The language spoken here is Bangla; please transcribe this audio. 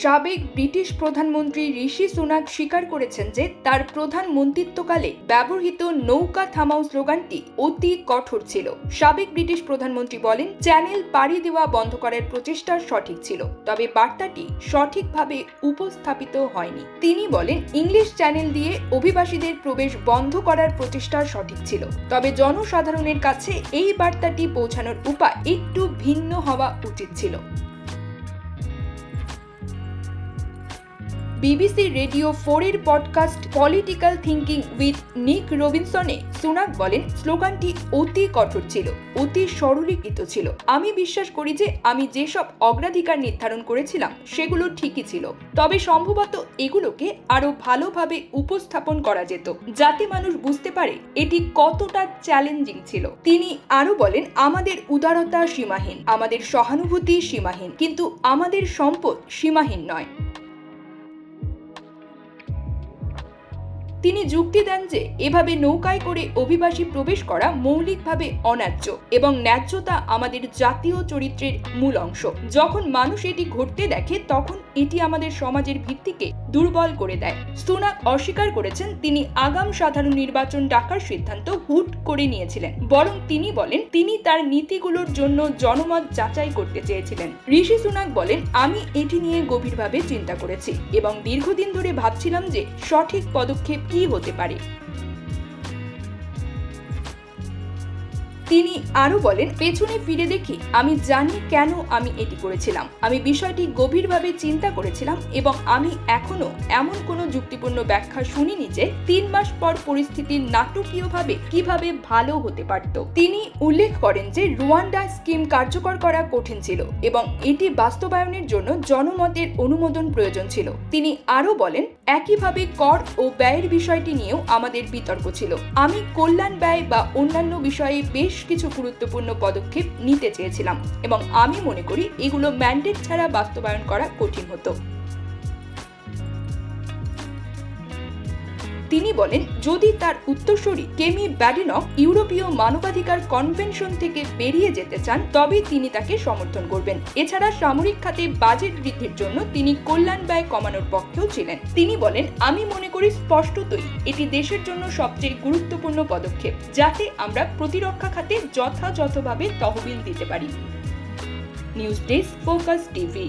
সাবেক ব্রিটিশ প্রধানমন্ত্রী ঋষি সুনাক স্বীকার করেছেন যে তার প্রধানমন্ত্রিত্বকালে ব্যবহৃত নৌকা থামাও স্লোগানটি অতি কঠোর ছিল। সাবেক ব্রিটিশ প্রধানমন্ত্রী বলেন, চ্যানেল পাড়ি দেওয়া বন্ধ করার প্রচেষ্টা সঠিক ছিল, তবে বার্তাটি সঠিকভাবে উপস্থাপিত হয়নি। তিনি বলেন, ইংলিশ চ্যানেল দিয়ে অভিবাসীদের প্রবেশ বন্ধ করার প্রচেষ্টা সঠিক ছিল, তবে জনসাধারণের কাছে এই বার্তাটি পৌঁছানোর উপায় একটু ভিন্ন হওয়া উচিত ছিল। বিবিসি রেডিও ফোরের podcast political thinking with Nick রবিনসনে Sunak বলেন, স্লোগানটি অতি কঠোর ছিল, অতি সরলীকৃত ছিল। আমি বিশ্বাস করি যে আমি যেসব অগ্রাধিকার নির্ধারণ করেছিলাম, সেগুলো ঠিকই ছিল। তবে সম্ভবত এগুলোকে আরও ভালোভাবে উপস্থাপন করা যেত, যাতে মানুষ বুঝতে পারে এটি কতটা চ্যালেঞ্জিং ছিল। তিনি আরও বলেন, আমাদের উদারতা সীমাহীন, আমাদের সহানুভূতি সীমাহীন, কিন্তু আমাদের সম্পদ সীমাহীন নয়। তিনি যুক্তি দেন যে এভাবে নৌকায় করে অভিবাসী প্রবেশ করা মৌলিকভাবে অন্যায্য এবং ন্যায্যতা আমাদের জাতীয় চরিত্রের মূল অংশ। যখন মানুষ এটি ঘটতে দেখে, তখন এটি আমাদের সমাজের ভিত্তিকে দুর্বল করে দেয়। সুনাক অস্বীকার করেছেন, তিনি আগাম সাধারণ নির্বাচন ডাকার সিদ্ধান্ত হুট করে নিয়েছিলেন। বরং তিনি বলেন, তিনি তার নীতিগুলোর জন্য জনমত যাচাই করতে চেয়েছিলেন। ঋষি সুনাক বলেন, আমি এটি নিয়ে গভীরভাবে চিন্তা করেছি এবং দীর্ঘদিন ধরে ভাবছিলাম যে সঠিক পদক্ষেপ কি হতে পারে? তিনি আরও বলেন, পেছনে ফিরে দেখি, আমি জানি কেন আমি এটি করেছিলাম। আমি বিষয়টি গভীরভাবে চিন্তা করেছিলাম এবং আমি এখনও এমন কোনো যুক্তিপূর্ণ ব্যাখ্যা শুনিনি যে তিন মাস পর পরিস্থিতি নাটকীয়ভাবে কীভাবে ভালো হতে পারত। তিনি উল্লেখ করেন যে রুয়ান্ডা স্কিম কার্যকর করা কঠিন ছিল এবং এটি বাস্তবায়নের জন্য জনমতের অনুমোদন প্রয়োজন ছিল। তিনি আরও বলেন একইভাবে কর ও ব্যয়ের বিষয়টি নিয়েও আমাদের বিতর্ক ছিল। আমি কল্যাণ ব্যয় বা অন্যান্য বিষয়ে বেশ কিছু গুরুত্বপূর্ণ পদক্ষেপ নিতে চেয়েছিলাম এবং আমি মনে করি এগুলো ম্যান্ডেট ছাড়া বাস্তবায়ন করা কঠিন হতো। তিনি বলেন, যদি তার উত্তরসূরি কেমি ব্যাডিনক ইউরোপীয় মানবাধিকার কনভেনশন থেকে বেরিয়ে যেতে চান তবে তিনি তাকে সমর্থন করবেন। এছাড়া সামরিক খাতে বাজেট বৃদ্ধির জন্য তিনি কল্যাণ ব্যয় কমানোর পক্ষেও ছিলেন। তিনি বলেন, আমি মনে করি স্পষ্টতই এটি দেশের জন্য সবচেয়ে গুরুত্বপূর্ণ পদক্ষেপ, যাতে আমরা প্রতিরক্ষা খাতে যথাযথভাবে তহবিল দিতে পারি। News desk, focus TV.